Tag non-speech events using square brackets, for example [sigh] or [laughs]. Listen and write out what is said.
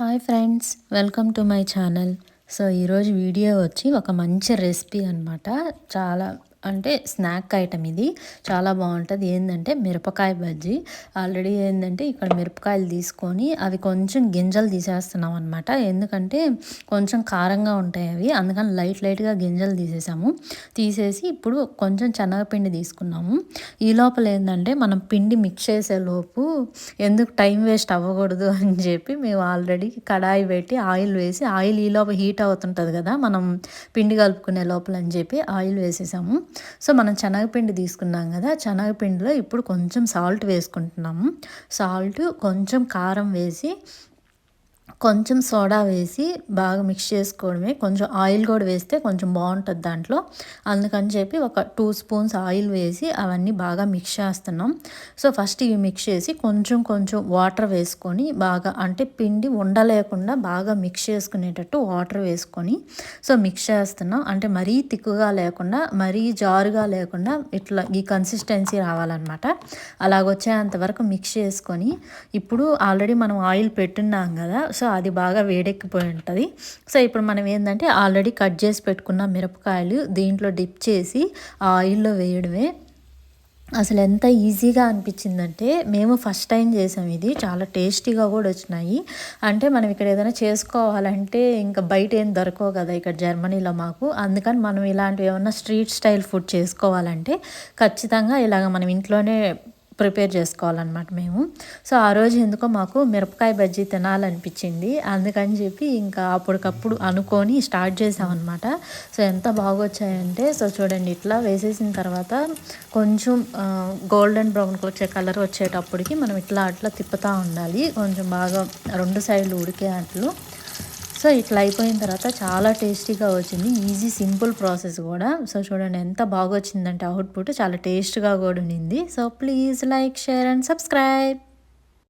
Hi friends welcome to my channel. So ఈరోజు video వచ్చి ఒక మంచి రెసిపీ అనమాట చాలా అంటే స్నాక్ ఐటమ్ ఇది. చాలా బాగుంటుంది. ఏంటంటే మిరపకాయ బజ్జీ. ఆల్రెడీ ఏంటంటే ఇక్కడ మిరపకాయలు తీసుకొని అవి కొంచెం గింజలు తీసేస్తున్నాం అనమాట ఎందుకంటే కొంచెం కారంగా ఉంటాయి అవి. అందుకని లైట్ లైట్గా గింజలు తీసేసాము. తీసేసి ఇప్పుడు కొంచెం శనగపిండి తీసుకున్నాము. ఈ లోపల ఏంటంటే మనం పిండి మిక్స్ చేసే లోపు ఎందుకు టైం వేస్ట్ అవ్వకూడదు [laughs] అని చెప్పి మేము ఆల్రెడీ కడాయి పెట్టి ఆయిల్ వేసి ఆయిల్ ఈ లోపల హీట్ అవుతుంటుంది కదా మనం పిండి కలుపుకునే లోపల అని చెప్పి ఆయిల్ వేసేసాము. సో మనం శనగపిండి తీసుకున్నాం కదా శనగపిండిలో ఇప్పుడు కొంచెం సాల్ట్ వేసుకుంటున్నాము. సాల్ట్ కొంచెం కారం వేసి కొంచెం సోడా వేసి బాగా మిక్స్ చేసుకోవడమే. కొంచెం ఆయిల్ కూడా వేస్తే కొంచెం బాగుంటుంది దాంట్లో. అందుకని చెప్పి ఒక టూ స్పూన్స్ ఆయిల్ వేసి అవన్నీ బాగా మిక్స్ చేస్తున్నాం. సో ఫస్ట్ ఇవి మిక్స్ చేసి కొంచెం కొంచెం వాటర్ వేసుకొని బాగా అంటే పిండి ఉండలేకుండా బాగా మిక్స్ చేసుకునేటట్టు వాటర్ వేసుకొని సో మిక్స్ చేస్తున్నాం. అంటే మరీ తిక్కుగా లేకుండా మరీ జారుగా లేకుండా ఇట్లా ఈ కన్సిస్టెన్సీ రావాలన్నమాట. అలాగొచ్చేంత వరకు మిక్స్ చేసుకొని ఇప్పుడు ఆల్రెడీ మనం ఆయిల్ పెట్టున్నాం కదా. సో అది బాగా వేడెక్కిపోయి ఉంటుంది. సో ఇప్పుడు మనం ఏంటంటే ఆల్రెడీ కట్ చేసి పెట్టుకున్న మిరపకాయలు దీంట్లో డిప్ చేసి ఆ ఆయిల్లో వేయడమే. అసలు ఎంత ఈజీగా అనిపించిందంటే మేము ఫస్ట్ టైం చేసాం ఇది. చాలా టేస్టీగా కూడా వచ్చినాయి. అంటే మనం ఇక్కడ ఏదైనా చేసుకోవాలంటే ఇంకా బయట ఏం దొరకవు కదా ఇక్కడ జర్మనీలో మాకు. అందుకని మనం ఇలాంటివి ఏమన్నా స్ట్రీట్ స్టైల్ ఫుడ్ చేసుకోవాలంటే ఖచ్చితంగా ఇలాగ మనం ఇంట్లోనే ప్రిపేర్ చేసుకోవాలన్నమాట మేము. సో ఆ రోజు ఎందుకో మాకు మిరపకాయ బజ్జీ తినాలనిపించింది. అందుకని చెప్పి ఇంకా అప్పటికప్పుడు అనుకొని స్టార్ట్ చేసామన్నమాట. సో ఎంత బాగా వచ్చాయంటే సో చూడండి ఇట్లా వేసేసిన తర్వాత కొంచెం గోల్డెన్ బ్రౌన్ వచ్చే కలర్ వచ్చేటప్పటికి మనం ఇట్లా అట్లా తిప్పుతూ ఉండాలి. కొంచెం బాగా రెండు సైడ్లు ఉడికే అట్లు. సో ఇట్లా అయిపోయిన తర్వాత చాలా టేస్టీగా వచ్చింది. ఈజీ సింపుల్ ప్రాసెస్ కూడా. సో చూడండి ఎంత బాగా వచ్చిందంటే అవుట్పుట్ చాలా టేస్ట్గా కూడా ఉండింది. So please like share and subscribe.